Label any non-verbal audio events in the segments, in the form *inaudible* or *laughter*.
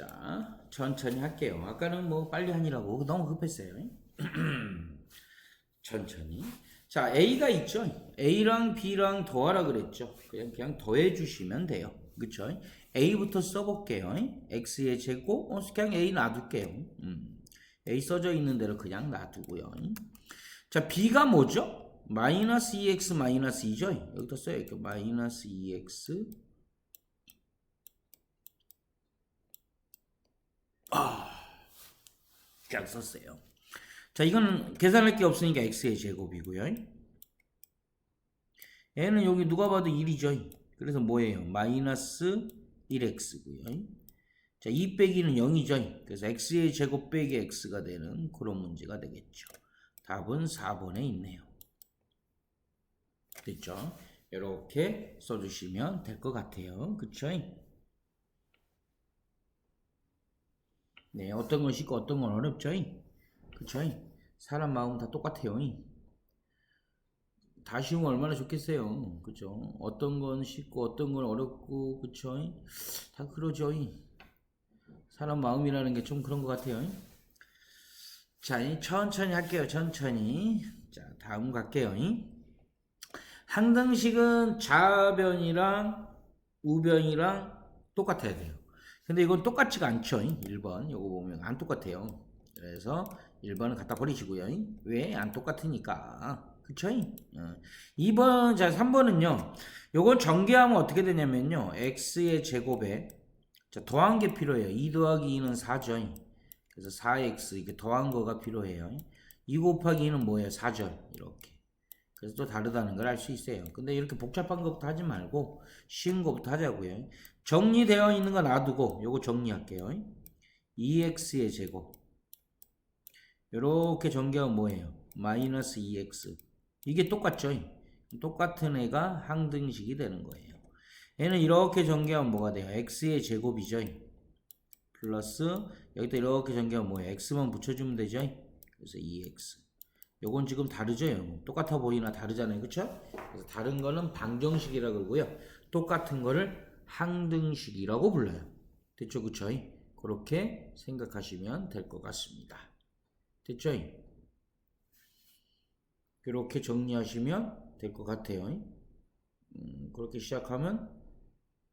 자, 천천히 할게요. 아까는 뭐 빨리 하니라고 너무 급했어요. *clears throat* 천천히. 자, A가 있죠. A랑 B랑 더하라 그랬죠. 그냥 그냥 더해 주시면 돼요. 그쵸? A부터 써볼게요. X의 제곱, 어, 그냥 A 놔둘게요. 음. A 써져 있는 대로 그냥 놔두고요. 자, B가 뭐죠? 마이너스 2x 마이너스 2죠? 여기다 써요. 마이너스 2x 그냥 썼어요. 자, 이거는 계산할 게 없으니까 x의 제곱이고요. 얘는 여기 누가 봐도 1이죠. 그래서 뭐예요? 마이너스 1x고요. 자, 2 빼기는 0이죠. 그래서 x의 제곱 빼기 x가 되는 그런 문제가 되겠죠. 답은 4번에 있네요. 됐죠? 이렇게 써주시면 될 것 같아요. 그쵸? 네, 어떤 건 쉽고 어떤 건 어렵죠? 그쵸? 사람 마음 다 똑같아요. 다 쉬우면 얼마나 좋겠어요. 그죠? 어떤 건 쉽고 어떤 건 어렵고, 그쵸? 다 그러죠. 사람 마음이라는 게 좀 그런 것 같아요. 자, 천천히 할게요. 천천히. 자, 다음 갈게요. 항등식은 좌변이랑 우변이랑 똑같아야 돼요. 근데 이건 똑같지가 않죠. 1번. 요거 보면 안 똑같아요. 그래서 1번은 갖다 버리시고요. 왜? 안 똑같으니까. 그쵸? 어. 2번, 자, 3번은요. 요건 전개하면 어떻게 되냐면요. x의 제곱에 자, 더한 게 필요해요. 2 더하기 2는 4죠. 그래서 4x 이렇게 더한 거가 필요해요. 2 곱하기 2는 뭐예요? 4절. 이렇게. 그래서 또 다르다는 걸 알 수 있어요. 근데 이렇게 복잡한 것부터 하지 말고 쉬운 것부터 하자고요. 정리되어 있는 거 놔두고 요거 정리할게요. 2x의 제곱. 이렇게 전개하면 뭐예요? 마이너스 2x. 이게 똑같죠? 똑같은 애가 항등식이 되는 거예요. 얘는 이렇게 전개하면 뭐가 돼요? x의 제곱이죠. 플러스 여기다 이렇게 전개하면 뭐예요? x만 붙여주면 되죠. 그래서 2x. 요건 지금 다르죠? 똑같아 보이나 다르잖아요. 그쵸? 그래서 다른 거는 방정식이라고 그러고요. 똑같은 거를 항등식이라고 불러요. 됐죠? 그쵸? 그렇게 생각하시면 될 것 같습니다. 됐죠? 이렇게 정리하시면 될 것 같아요. 음, 그렇게 시작하면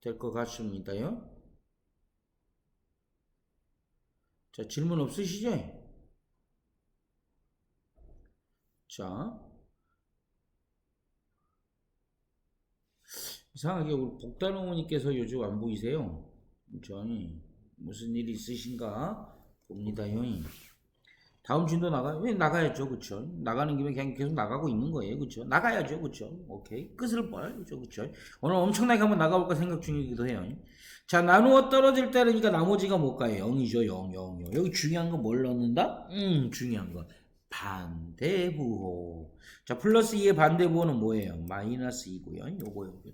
될 것 같습니다요. 자, 질문 없으시죠? 자, 이상하게 우리 복단 어머니께서 요즘 안 보이세요? 저희 무슨 일 있으신가 봅니다요. 다음 주도 나가 왜 나가야죠, 그쵸? 나가는 김에 그냥 계속 나가고 있는 거예요, 그쵸? 나가야죠, 그쵸? 오케이 끝을 그쵸, 그쵸? 오늘 엄청나게 한번 나가볼까 생각 중이기도 해요. 자, 나누어 떨어질 때니까 나머지가 뭘까요? 0이죠, 0, 0, 0. 여기 중요한 거뭘 넣는다? 음, 중요한 거. 반대부호. 자, 플러스 2의 반대부호는 뭐예요? 마이너스 2고요. 요거, 요거.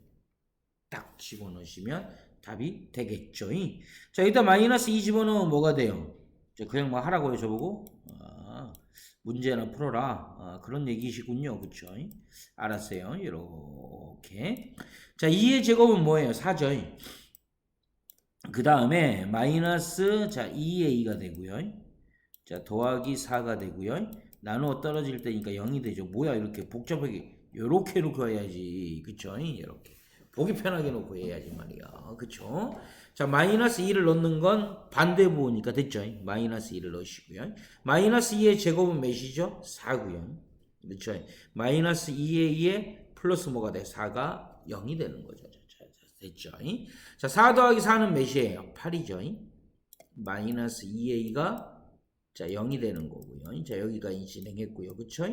딱 집어넣으시면 답이 되겠죠. 자, 일단 마이너스 2 집어넣으면 뭐가 돼요? 자, 그냥 뭐 하라고 요, 저보고? 아, 문제나 풀어라. 아, 그런 얘기시군요. 그쵸? 알았어요. 이렇게. 자, 2의 제곱은 뭐예요? 4죠. 그 다음에 마이너스 자 2a가 되고요. 자 더하기 4가 되고요. 나누어 떨어질 때니까 0이 되죠. 뭐야 이렇게 복잡하게 이렇게 놓고 해야지. 그쵸? 이렇게 보기 편하게 놓고 해야지 말이야. 그쵸? 자 마이너스 2를 넣는 건 반대 부호니까 됐죠? 마이너스 2를 넣으시고요. 마이너스 2의 제곱은 몇이죠? 4고요. 그렇죠? 마이너스 2에 2에 플러스 뭐가 돼? 4가 0이 되는 거죠. 됐죠? 자, 4 더하기 4는 몇이에요? 8이죠? 마이너스 2a가 자 0이 되는 거고요. 자 여기가 진행했고요. 그쵸?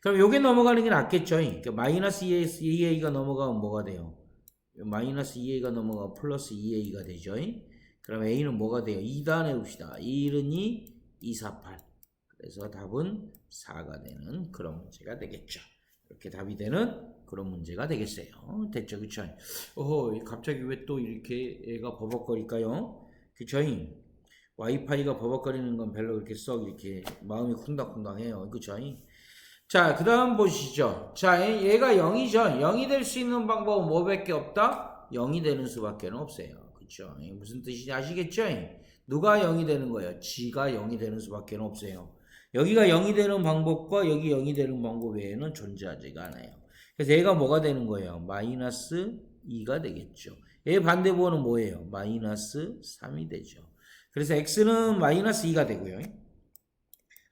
그럼 요게 넘어가는 게 낫겠죠? 그러니까 마이너스 2a가 넘어가면 뭐가 돼요? 마이너스 2a가 넘어가면 플러스 2a가 되죠? 그럼 a는 뭐가 돼요? 2단 해봅시다. 1은 2, 2, 4, 8. 그래서 답은 4가 되는 그런 문제가 되겠죠. 이렇게 답이 되는 그런 문제가 되겠어요. 됐죠, 그쵸? 어허, 갑자기 왜 또 이렇게 애가 버벅거릴까요? 그쵸? 와이파이가 버벅거리는 건 별로 그렇게 썩 이렇게 마음이 쿵당쿵당해요. 그쵸? 자, 그 다음 보시죠. 자, 얘가 0이죠. 0이 될 수 있는 방법은 뭐밖에 없다? 0이 되는 수밖에 없어요. 그쵸? 무슨 뜻인지 아시겠죠? 누가 0이 되는 거예요? g가 0이 되는 수밖에 없어요. 여기가 0이 되는 방법과 여기 0이 되는 방법 외에는 존재하지가 않아요. 그래서 얘가 뭐가 되는 거예요? 마이너스 2가 되겠죠. 얘 반대번호는 뭐예요? 마이너스 3이 되죠. 그래서 x는 마이너스 2가 되고요.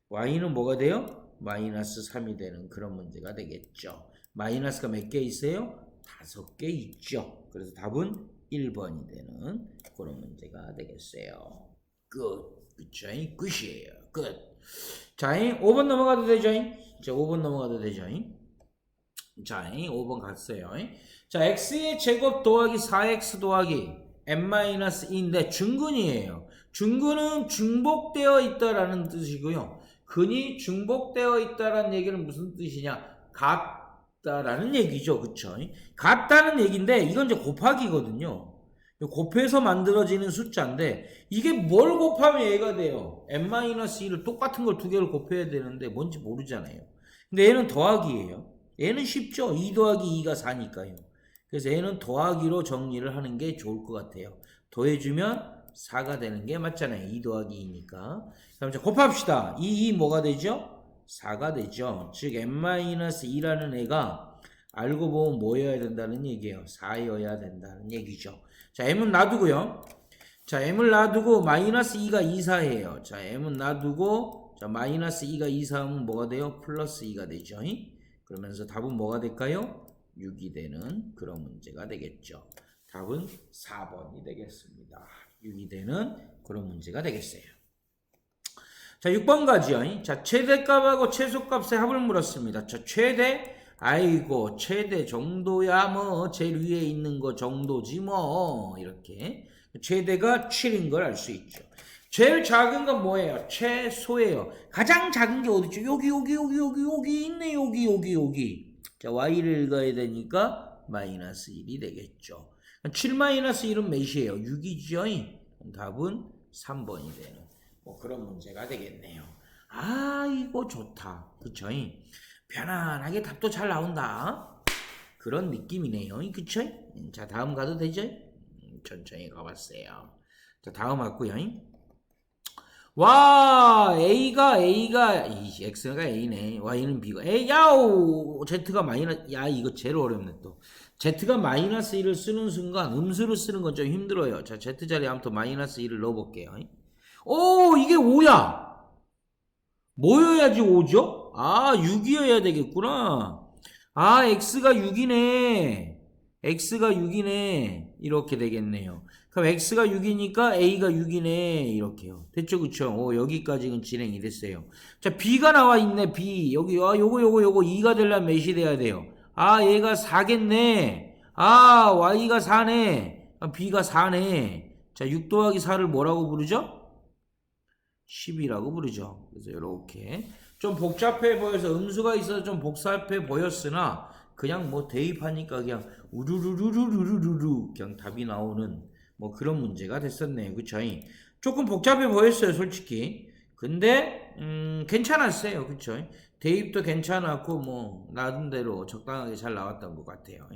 y는 뭐가 돼요? 마이너스 3이 되는 그런 문제가 되겠죠. 마이너스가 몇 개 있어요? 다섯 개 있죠. 그래서 답은 1번이 되는 그런 문제가 되겠어요. 끝. 그쵸? 끝이에요. 끝. 자, 5번 넘어가도 되죠? 자, 5번 넘어가도 되죠? 자, 5번 갔어요. 자, x의 제곱 더하기 4x 더하기 n-2인데 중근이에요. 중근은 중복되어 있다라는 뜻이고요. 근이 중복되어 있다라는 얘기는 무슨 뜻이냐? 같다라는 얘기죠. 그쵸? 같다는 얘기인데 이건 이제 곱하기거든요. 곱해서 만들어지는 숫자인데 이게 뭘 곱하면 얘가 돼요? n-1을 똑같은 걸 두 개를 곱해야 되는데 뭔지 모르잖아요. 근데 얘는 더하기예요. 얘는 쉽죠. 2 더하기 2가 4니까요. 그래서 얘는 더하기로 정리를 하는 게 좋을 것 같아요. 더해주면 4가 되는 게 맞잖아요. 2 더하기 2니까. 그럼 이제 곱합시다. 2, 2 뭐가 되죠? 4가 되죠. 즉 n-2라는 애가 알고 보면 뭐여야 된다는 얘기예요. 4여야 된다는 얘기죠. 자, m은 놔두고요. 자, m을 놔두고 마이너스 2가 2, 4예요. 자, m은 놔두고 자, 마이너스 2가 2, 4면 뭐가 돼요? 플러스 2가 되죠. 그러면서 답은 뭐가 될까요? 6이 되는 그런 문제가 되겠죠. 답은 4번이 되겠습니다. 6이 되는 그런 문제가 되겠어요. 자, 6번 가지요. 자, 최대값하고 최소값의 합을 물었습니다. 자, 최대 아이고 최대 정도야 뭐 제일 위에 있는 거 정도지 뭐 이렇게 최대가 7인 걸 알 수 있죠. 제일 작은 건 뭐예요? 최소예요. 가장 작은 게 어디죠? 여기 여기 여기 여기 여기 있네 여기 여기 여기. 자 y를 읽어야 되니까 마이너스 1이 되겠죠. 7 마이너스 1은 몇이에요? 6이죠. 답은 3번이 되는 뭐 그런 문제가 되겠네요. 아 이거 좋다. 그쵸? 편안하게 답도 잘 나온다. 그런 느낌이네요. 그쵸? 자, 다음 가도 되죠? 천천히 가봤어요. 자, 다음 왔고요. 와, A가, A가, 이 X가 A네. Y는 B가. A, 야오! Z가 마이너스, 야, 이거 제일 어렵네, 또. Z가 마이너스 1을 쓰는 순간 음수를 쓰는 건 좀 힘들어요. 자, Z 자리에 아무튼 마이너스 1을 넣어볼게요. 오, 이게 5야! 뭐여야지 5죠? 아, 6이어야 되겠구나. 아, x가 6이네. x가 6이네. 이렇게 되겠네요. 그럼 x가 6이니까 a가 6이네. 이렇게요. 됐죠, 그쵸? 어, 여기까지는 진행이 됐어요. 자, b가 나와 있네, b. 여기, 아, 요거, 요거, 요거 2가 되려면 몇이 돼야 돼요? 아, 얘가 4겠네. 아, y가 4네. 아, b가 4네. 자, 6 더하기 4를 뭐라고 부르죠? 10이라고 부르죠. 그래서 이렇게. 좀 복잡해 보여서 음수가 있어서 좀 복잡해 보였으나 그냥 뭐 대입하니까 그냥 우르르르르르르르 그냥 답이 나오는 뭐 그런 문제가 됐었네요. 그쵸? 조금 복잡해 보였어요, 솔직히. 근데 음, 괜찮았어요. 그쵸? 대입도 괜찮았고 뭐 나름 대로 적당하게 잘 나왔던 것 같아요.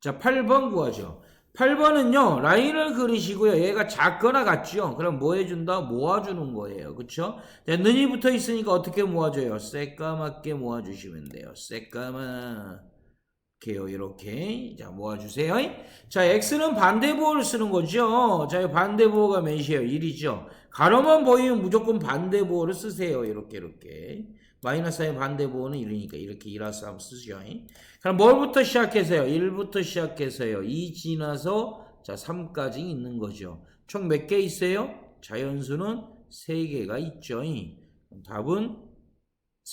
자, 8번 구하죠. 8번은요, 라인을 그리시고요. 얘가 작거나 같죠? 그럼 뭐 해준다? 모아주는 거예요. 그쵸? 자, 눈이 붙어 있으니까 어떻게 모아줘요? 새까맣게 모아주시면 돼요. 새까 맣게요. 이렇게. 자, 모아주세요. 자, X는 반대보호를 쓰는 거죠? 자, 반대보호가 몇이에요? 1이죠? 가로만 보이면 무조건 반대보호를 쓰세요. 이렇게, 이렇게. 마이너스의 반대보호는 1이니까 이렇게 1와서 한번 쓰죠. 그럼 뭘부터 시작해서요? 1부터 시작해서요. 2 지나서 자 3까지 있는 거죠. 총 몇 개 있어요? 자연수는 3개가 있죠. 답은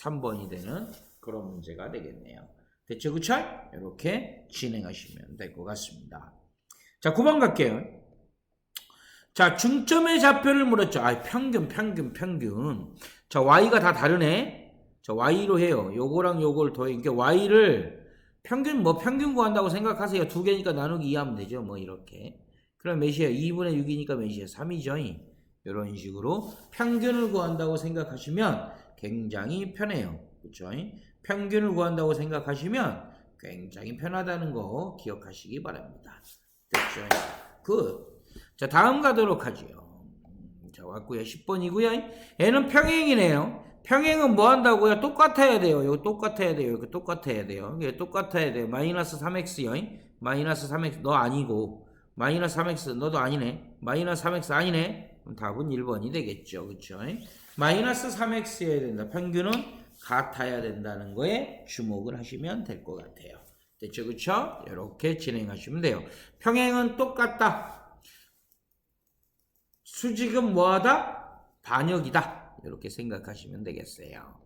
3번이 되는 그런 문제가 되겠네요. 됐죠? 그쵸? 이렇게 진행하시면 될 것 같습니다. 자 9번 갈게요. 자 중점의 좌표를 물었죠. 아 평균 평균 평균. 자 y가 다 다르네. 자, y로 해요. 요거랑 요걸 더해. 그러니까 y를 평균, 뭐 평균 구한다고 생각하세요. 두 개니까 나누기 2 하면 되죠. 뭐 이렇게. 그럼 몇이에요? 2분의 6이니까 몇이에요? 3이죠. 이런 식으로 평균을 구한다고 생각하시면 굉장히 편해요. 그쵸? 평균을 구한다고 생각하시면 굉장히 편하다는 거 기억하시기 바랍니다. 됐죠? 굿. 자, 다음 가도록 하죠. 자, 왔고요. 10번이고요. 얘는 평행이네요. 평행은 뭐 한다고요? 똑같아야 돼요. 이거 똑같아야 돼요. 이거 똑같아야 돼요. 이게 똑같아야 돼요. 마이너스 3x요. 마이너스 3x 너 아니고 마이너스 3x 너도 아니네. 마이너스 3x 아니네. 그럼 답은 1번이 되겠죠. 그렇죠? 마이너스 3x여야 된다. 평균은 같아야 된다는 거에 주목을 하시면 될 것 같아요. 됐죠? 그렇죠? 이렇게 진행하시면 돼요. 평행은 똑같다. 수직은 뭐하다? 반역이다. 이렇게 생각하시면 되겠어요.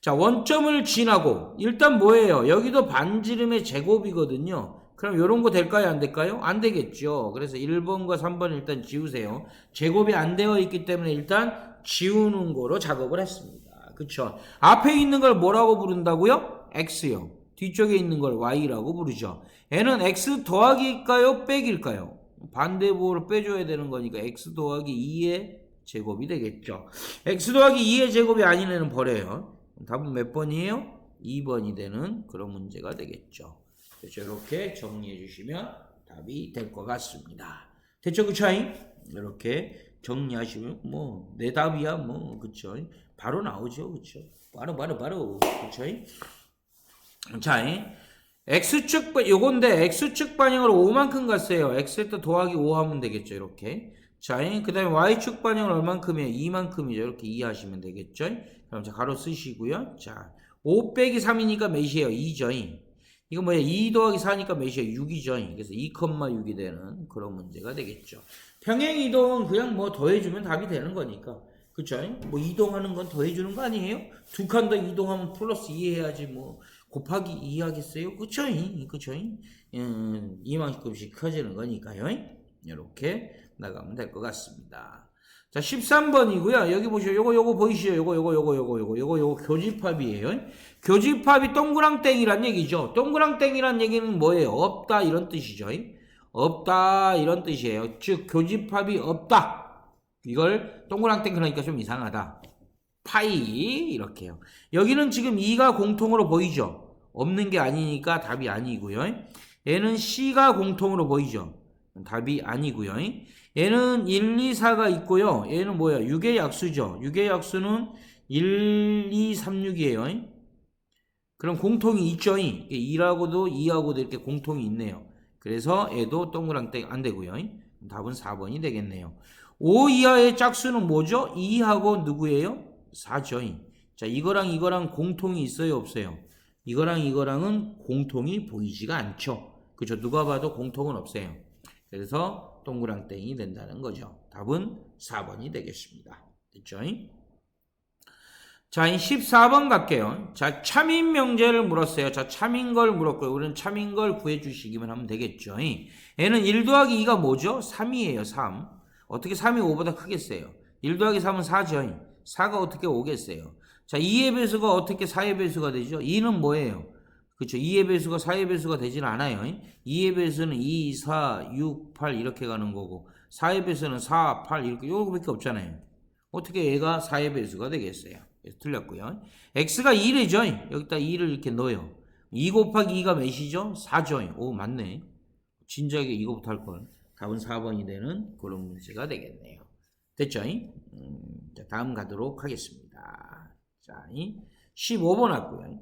자, 원점을 지나고 일단 뭐예요? 여기도 반지름의 제곱이거든요. 그럼 이런 거 될까요? 안 될까요? 안 되겠죠. 그래서 1번과 3번 일단 지우세요. 제곱이 안 되어 있기 때문에 일단 지우는 거로 작업을 했습니다. 그쵸? 앞에 있는 걸 뭐라고 부른다고요? x요. 뒤쪽에 있는 걸 y라고 부르죠. 얘는 x 더하기일까요? 빼기일까요? 반대부호를 빼줘야 되는 거니까 x 더하기 2의 제곱이 되겠죠. x 더하기 2의 제곱이 아닌 애는 버려요. 답은 몇 번이에요? 2번이 되는 그런 문제가 되겠죠. 그래서 이렇게 정리해 주시면 답이 될 것 같습니다. 됐죠, 그 차이? 이렇게 정리하시면 뭐 내 답이야, 뭐 그쵸? 바로 나오죠, 그쵸? 바로 바로 바로 그쵸? 자, x축 요건데 x축 반영으로 5만큼 갔어요. x에다 더하기 5 하면 되겠죠, 이렇게. 자, 그 다음에 y축 반영은 얼만큼이에요? 2만큼이죠. 이렇게 이해하시면 되겠죠. 그럼 자, 가로 쓰시고요. 자, 5 빼기 3이니까 몇이에요? 2죠. 이거 뭐야? 2 더하기 4니까 몇이에요? 6이죠. 그래서 2,6이 되는 그런 문제가 되겠죠. 평행 이동은 그냥 뭐 더해주면 답이 되는 거니까. 그쵸? 뭐 이동하는 건 더해주는 거 아니에요? 두 칸 더 이동하면 플러스 2 해야지 뭐 곱하기 2 하겠어요? 그쵸? 그쵸? 음, 이만큼씩 커지는 거니까요. 이렇게 나가면 될 것 같습니다. 자, 13번이고요. 여기 보시죠. 요거 요거 보이시죠? 요거 요거 요거 요거 요거 요거 요거 교집합이에요. 교집합이 동그랑땡이란 얘기죠. 동그랑땡이란 얘기는 뭐예요? 없다 이런 뜻이죠. 없다 이런 뜻이에요. 즉 교집합이 없다. 이걸 동그랑땡 그러니까 좀 이상하다. 파이 이렇게요. 여기는 지금 2가 공통으로 보이죠. 없는 게 아니니까 답이 아니고요. 얘는 C가 공통으로 보이죠. 답이 아니고요. 얘는 1, 2, 4가 있고요. 얘는 뭐야? 6의 약수죠. 6의 약수는 1, 2, 3, 6이에요. 그럼 공통이 있죠. 2라고도 2하고도 이렇게 공통이 있네요. 그래서 얘도 동그랑땡 안 되고요. 답은 4번이 되겠네요. 5 이하의 짝수는 뭐죠? 2하고 누구예요? 4죠. 자, 이거랑 이거랑 공통이 있어요, 없어요? 이거랑 이거랑은 공통이 보이지가 않죠. 그죠? 누가 봐도 공통은 없어요. 그래서 동그랑땡이 된다는 거죠. 답은 4번이 되겠습니다. 됐죠? 자, 14번 갈게요. 자, 참인 명제를 물었어요. 자, 참인 걸 물었고요. 우리는 참인 걸 구해 주시기만 하면 되겠죠. 얘는 1 더하기 2가 뭐죠? 3이에요, 3. 어떻게 3이 5보다 크겠어요? 1 더하기 3은 4죠. 4가 어떻게 5겠어요? 자, 2의 배수가 어떻게 4의 배수가 되죠? 2는 뭐예요? 그렇죠. 2의 배수가 4의 배수가 되진 않아요. 2의 배수는 2, 4, 6, 8 이렇게 가는 거고 4의 배수는 4, 8 이렇게 요거밖에 없잖아요. 어떻게 얘가 4의 배수가 되겠어요? 틀렸고요. x가 2래죠. 여기다 2를 이렇게 넣어요. 2 곱하기 2가 몇이죠? 4죠. 오 맞네. 진작에 이거부터 할 걸. 답은 4번이 되는 그런 문제가 되겠네요. 됐죠? 음, 자, 다음 가도록 하겠습니다. 자, 15번 왔고요.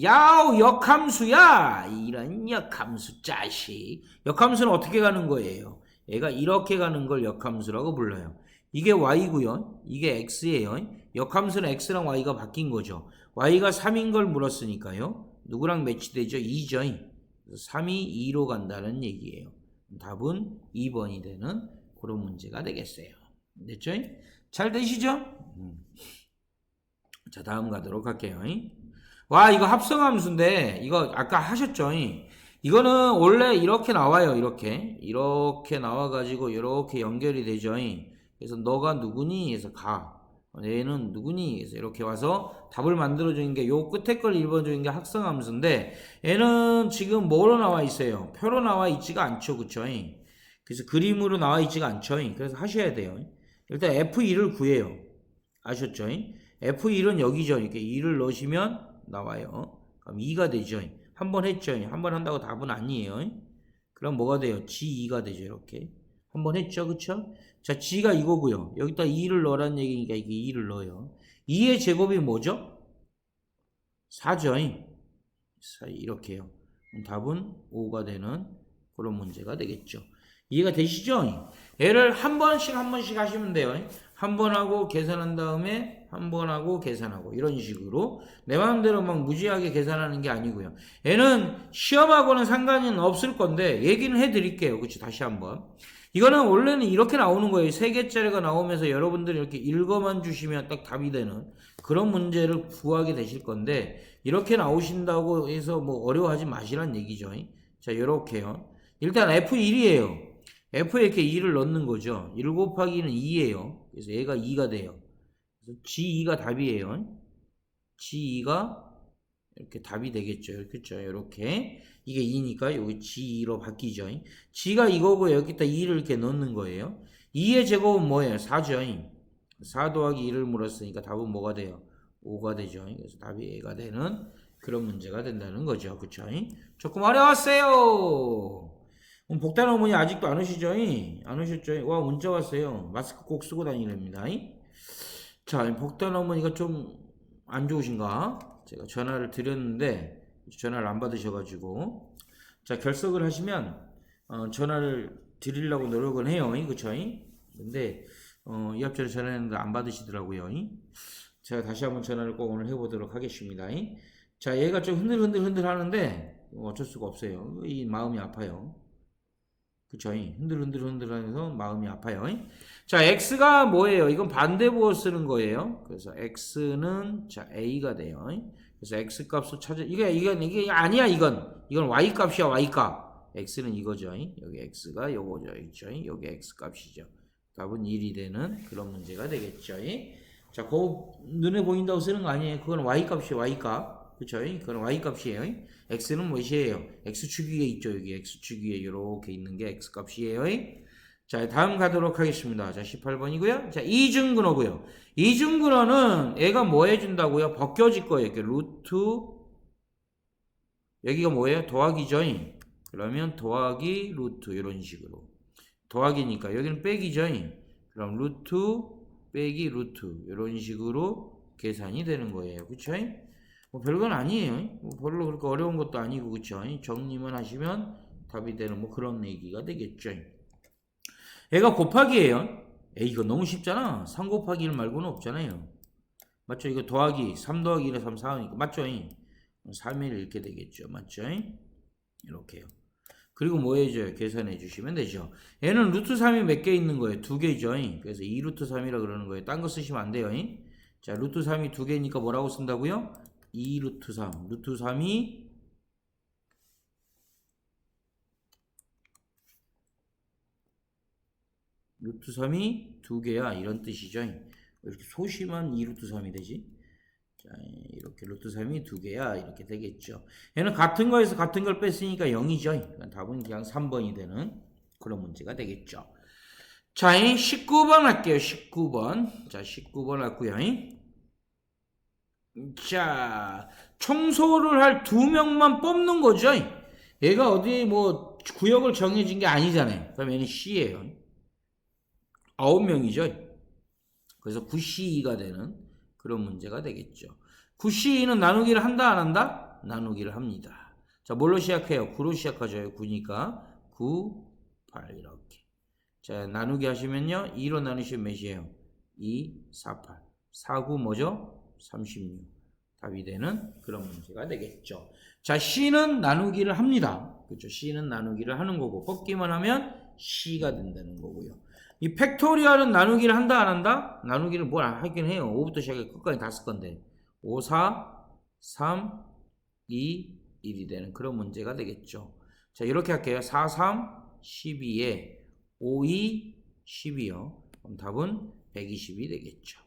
야우 역함수야! 이런 역함수 자식. 역함수는 어떻게 가는 거예요? 얘가 이렇게 가는 걸 역함수라고 불러요. 이게 y고요. 이게 x예요. 역함수는 x랑 y가 바뀐 거죠. y가 3인 걸 물었으니까요. 누구랑 매치되죠? 2죠? 3이 2로 간다는 얘기예요 답은 2번이 되는 그런 문제가 되겠어요. 됐죠? 잘 되시죠? 음. 자 다음 가도록 할게요. 와 이거 합성함수인데 이거 아까 하셨죠? 이거는 원래 이렇게 나와요 이렇게. 이렇게 나와가지고 이렇게 연결이 되죠? 그래서 너가 누구니? 해서 가 얘는 누구니? 이렇게 와서 답을 만들어주는 게 요 끝에 걸 읽어주는 게 합성함수인데 얘는 지금 뭐로 나와 있어요? 표로 나와 있지가 않죠 그쵸? 그래서 그림으로 나와 있지가 않죠 그래서 하셔야 돼요 일단 F2를 구해요 아셨죠? F1은 여기죠 이렇게 2를 넣으시면 나와요. 그럼 2가 되죠. 한 번 했죠. 한 번 한다고 답은 아니에요. 그럼 뭐가 돼요? G2가 되죠. 이렇게. 한번 했죠. 그쵸? 자, g가 이거고요. 여기다 2를 넣으라는 얘기니까 이게 2를 넣어요. 2의 제곱이 뭐죠? 4죠. 이렇게요. 답은 5가 되는 그런 문제가 되겠죠. 이해가 되시죠? 얘를 한 번씩 한 번씩 하시면 돼요. 한 번 하고 계산한 다음에 한 번 하고 계산하고 이런 식으로 내 마음대로 막 무지하게 계산하는 게 아니고요. 얘는 시험하고는 상관은 없을 건데 얘기는 해드릴게요. 그치 다시 한번. 이거는 원래는 이렇게 나오는 거예요. 세 개짜리가 나오면서 여러분들이 이렇게 읽어만 주시면 딱 답이 되는 그런 문제를 구하게 되실 건데 이렇게 나오신다고 해서 뭐 어려워하지 마시란 얘기죠. 자, 요렇게요. 일단 F1이에요. F에 이렇게 2를 넣는 거죠. 1 곱하기는 2예요. 그래서 얘가 2가 돼요. 그래서 G2가 답이에요. G2가 이렇게 답이 되겠죠. 그렇죠. 이렇게 이게 2니까 여기 G2로 바뀌죠. G가 이거고 여기다 2를 이렇게 넣는 거예요. 2의 제곱은 뭐예요? 4죠. 4 더하기 2를 물었으니까 답은 뭐가 돼요? 5가 되죠. 그래서 답이 A가 되는 그런 문제가 된다는 거죠. 그쵸? 조금 어려웠어요. 복단 어머니 아직도 안 오시죠? 안 오셨죠? 와, 문자 왔어요. 마스크 꼭 쓰고 다니랍니다. 자, 복단 어머니가 좀 안 좋으신가? 제가 전화를 드렸는데 전화를 안 받으셔가지고 자 결석을 하시면 어, 전화를 드리려고 노력은 해요, 그쵸? 근데 어, 이 앞전에 전화했는데 안 받으시더라고요. 제가 다시 한번 전화를 꼭 오늘 해보도록 하겠습니다. 자, 얘가 좀 흔들흔들 흔들 하는데 어쩔 수가 없어요. 이 마음이 아파요. 그쵸? 흔들흔들 흔들 하면서 마음이 아파요. 자, x가 뭐예요? 이건 반대부호 쓰는 거예요. 그래서 x는 자 a가 돼요. 그래서 x 값을 찾아 이게 이건 이게 아니야 이건 이건 y 값이야 y 값. x는 이거죠. 여기 x가 요거죠. 있죠. 여기 x 값이죠. 답은 1이 되는 그런 문제가 되겠죠. 자, 그 눈에 보인다고 쓰는 거 아니에요. 그건 y 값이에요. y 값. 그쵸? 그건 y 값이에요. x는 무엇이에요? x축 위에 있죠. 여기 x축 위에 이렇게 있는 게 x 값이에요. 자, 다음 가도록 하겠습니다. 자, 18번이고요. 자, 이중근어고요. 이중근어는 얘가 뭐 해준다고요? 벗겨질 거예요. 이렇게 루트 여기가 뭐예요? 더하기죠. 그러면 더하기 루트 이런 식으로 더하기니까 여기는 빼기죠. 그럼 루트 빼기 루트 이런 식으로 계산이 되는 거예요. 그쵸? 뭐 별건 아니에요. 뭐 별로 그렇게 어려운 것도 아니고 그쵸? 정리만 하시면 답이 되는 뭐 그런 얘기가 되겠죠. 얘가 곱하기예요. 에이 이거 너무 쉽잖아. 3 곱하기 1 말고는 없잖아요. 맞죠? 이거 더하기 3 더하기 1에 3 4니까 맞죠? 3일 이렇게 되겠죠. 맞죠? 이렇게요. 그리고 뭐 해줘요? 계산해 주시면 되죠. 얘는 루트 3이 몇 개 있는 거예요? 두 개죠. 그래서 2 루트 3이라 그러는 거예요. 딴 거 쓰시면 안 돼요. 자, 루트 3이 두 개니까 뭐라고 쓴다고요? 2 루트 3. 루트 3이 루트 3이 두 개야. 이런 뜻이죠. 왜 이렇게 소심한 2루트 3이 되지? 자, 이렇게 루트 3이 두 개야. 이렇게 되겠죠. 얘는 같은 거에서 같은 걸 뺐으니까 0이죠. 그러니까 답은 그냥 3번이 되는 그런 문제가 되겠죠. 자, 19번 할게요. 19번. 자, 19번 할고요. 자, 청소를 할 두 명만 뽑는 거죠. 얘가 어디 뭐 구역을 정해진 게 아니잖아요. 그럼 얘는 C예요. 아홉 명이죠. 그래서 9C2가 되는 그런 문제가 되겠죠. 9C2는 나누기를 한다 안 한다? 나누기를 합니다. 자, 뭘로 시작해요? 9로 시작하죠. 9니까 9, 8 이렇게. 자, 나누기 하시면요. 2로 나누시면 몇이에요? 2, 4, 8. 4, 9 뭐죠? 36. 답이 되는 그런 문제가 되겠죠. 자, C는 나누기를 합니다. 그렇죠. C는 나누기를 하는 거고 뽑기만 하면 C가 된다는 거고요. 이 팩토리얼은 나누기를 한다 안 한다? 나누기를 뭘 하긴 해요. 5부터 시작해 끝까지 다 쓸 건데 5, 4, 3, 2, 1이 되는 그런 문제가 되겠죠. 자 이렇게 할게요. 4, 3, 12에 5, 2, 12요. 그럼 답은 120이 되겠죠.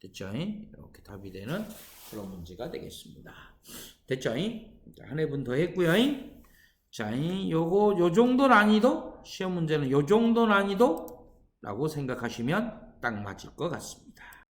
됐죠? 이렇게 답이 되는 그런 문제가 되겠습니다. 됐죠? 한 해분 더 했고요. 자, 요거 요 정도 난이도 시험 문제는 요 정도 난이도라고 생각하시면 딱 맞을 것 같습니다.